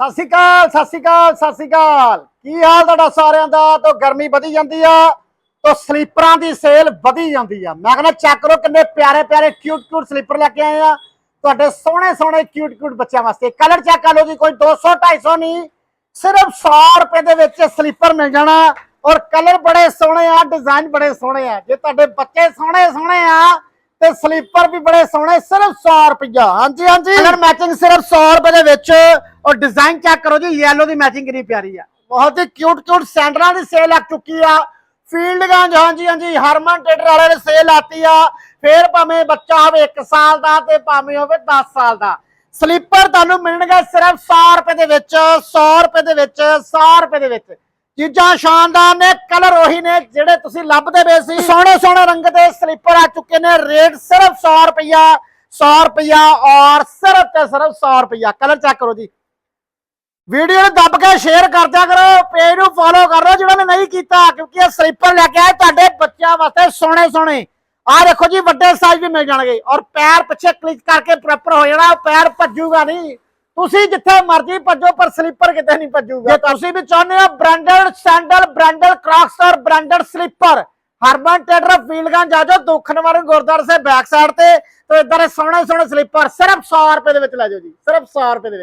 ਸਤਿ ਸ਼੍ਰੀ ਅਕਾਲ, ਸਤਿ ਸ਼੍ਰੀ ਅਕਾਲ, ਸਤਿ ਸ਼੍ਰੀ ਅਕਾਲ। ਕੀ ਹਾਲ ਤੁਹਾਡਾ ਸਾਰਿਆਂ ਦਾ? ਤਾਂ ਗਰਮੀ ਵਧੀ ਜਾਂਦੀ ਆ, ਤਾਂ ਸਲੀਪਰਾਂ ਦੀ ਸੇਲ ਵਧੀ ਜਾਂਦੀ ਆ। ਮੈਂ ਕਹਿੰਦਾ ਚੈੱਕ ਕਰੋ ਕਿੰਨੇ ਪਿਆਰੇ ਪਿਆਰੇ ਕਿਊਟ ਕਿਊਟ ਸਲੀਪਰ ਲੈ ਕੇ ਆਏ ਆ। ਤੁਹਾਡੇ ਸੋਹਣੇ ਸੋਹਣੇ ਕਿਊਟ ਕਿਊਟ ਬੱਚਿਆਂ ਵਾਸਤੇ। ਕਲਰ ਚੈੱਕ ਕਰ ਲਓ ਜੀ, ਕੋਈ 200 250 ਨਹੀਂ, ਸਿਰਫ 100 ਰੁਪਏ ਦੇ ਵਿੱਚ ਸਲੀਪਰ ਮਿਲ ਜਾਣਾ। ਔਰ ਕਲਰ ਬੜੇ ਸੋਹਣੇ ਆ ਡਿਜ਼ਾਈਨ ਬੜੇ ਸੋਹਣੇ ਆ। ਜੇ ਤੁਹਾਡੇ ਬੱਚੇ ਸੋਹਣੇ ਸੋਹਣੇ ਆ, ਤੇ ਸਲੀਪਰ ਵੀ ਬੜੇ ਸੋਹਣੇ, ਸਿਰਫ 100 ਰੁਪਇਆ ਹਾਂਜੀ ਹਾਂਜੀ। ਕਲਰ ਮੈਚਿੰਗ ਸਿਰਫ 100 ਰੁਪਏ ਦੇ ਵਿੱਚ। ਔਰ ਡਿਜ਼ਾਈਨ ਚੈੱਕ ਕਰੋ ਜੀ ਯੈਲੋ ਦੀ ਮੈਚਿੰਗ ਕਿੰਨੀ ਪਿਆਰੀ ਆ। ਬਹੁਤ ਹੀ ਕਿਊਟ ਕਿਊਟ ਸੈਂਡਲਾਂ ਦੀ ਸੇਲ ਲੱਗ ਚੁੱਕੀ ਆ। ਫੀਲਡਗੰਜ ਹਾਂਜੀ ਹਾਂਜੀ, ਹਰਮਨ ਟੇਡਰ ਵਾਲੇ ਨੇ ਸੇਲ ਆਤੀ ਆ। ਫੇਰ ਭਾਵੇਂ ਬੱਚਾ ਹੋਵੇ 1 ਸਾਲ ਦਾ ਤੇ ਭਾਵੇਂ ਹੋਵੇ 10 ਸਾਲ ਦਾ। ਸਲੀਪਰ ਤੁਹਾਨੂੰ ਮਿਲਣਗੇ ਸਿਰਫ 100 ਰੁਪਏ ਦੇ ਵਿੱਚ 100 ਰੁਪਏ ਦੇ ਵਿੱਚ 100 ਰੁਪਏ ਦੇ ਵਿੱਚ। ਚੀਜ਼ਾਂ ਸ਼ਾਨਦਾਰ ਨੇ ਕਲਰ ਉਹੀ ਨੇ ਜਿਹੜੇ ਤੁਸੀਂ ਲੱਭਦੇ ਪਏ ਸੀ। ਸੋਹਣੇ ਸੋਹਣੇ ਰੰਗ ਦੇ ਸਲੀਪਰ ਆ ਚੁੱਕੇ ਨੇ ਰੇਟ ਸਿਰਫ 100 ਰੁਪਇਆ 100 ਰੁਪਇਆ ਔਰ ਸਿਰਫ ਤੇ ਸਿਰਫ 100 ਰੁਪਇਆ ਕਲਰ ਚੈੱਕ ਕਰੋ ਜੀ। ਵੀਡੀਓ ਨੂੰ ਦੱਬ ਕੇ ਸ਼ੇਅਰ ਕਰ ਦਿਆ ਕਰੋ ਪੇਜ ਨੂੰ ਫੋਲੋ ਕਰ ਲਓ ਜਿਹਨਾਂ ਨੇ ਨਹੀਂ ਕੀਤਾ, ਕਿਉਂਕਿ ਇਹ ਸਲੀਪਰ ਲੈ ਕੇ ਆਏ ਤੁਹਾਡੇ ਬੱਚਿਆਂ ਵਾਸਤੇ ਸੋਹਣੇ ਸੋਹਣੇ। ਆਹ ਦੇਖੋ ਜੀ, ਵੱਡੇ ਸਾਈਜ਼ ਵੀ ਮਿਲ ਜਾਣਗੇ ਔਰ ਪੈਰ ਪਿੱਛੇ ਕਲਿੱਕ ਕਰਕੇ ਪ੍ਰੋਪਰ ਹੋ ਜਾਣਾ ਪੈਰ ਭੱਜੂਗਾ ਨਹੀਂ। ਤੁਸੀਂ ਜਿੱਥੇ ਮਰਜ਼ੀ ਭੱਜੋ, ਪਰ ਸਲੀਪਰ ਕਿਤੇ ਨਹੀਂ ਭੱਜੂਗਾ। ਜੇ ਤੁਸੀਂ ਵੀ ਚਾਹੁੰਦੇ ਹੋ ਬ੍ਰਾਂਡਡ ਸੈਂਡਲ ਬ੍ਰਾਂਡਡ ਕ੍ਰੌਕਸ ਔਰ branded slipper Harman trader Fieldganj ਜਾ ਜਾਓ ਦੁੱਖ ਨਿਵਾਰਨ ਸੇ ਬੈਕ ਸਾਈਡ ਤੇ ਤੇ ਇਦਾਂ ਦੇ ਸੋਹਣੇ ਸੋਹਣੇ ਸਲੀਪਰ ਸਿਰਫ 100 ਰੁਪਏ ਦੇ ਵਿੱਚ ਲੈ ਜਾਓ ਜੀ, ਸਿਰਫ 100 ਰੁਪਏ ਦੇ ਵਿੱਚ।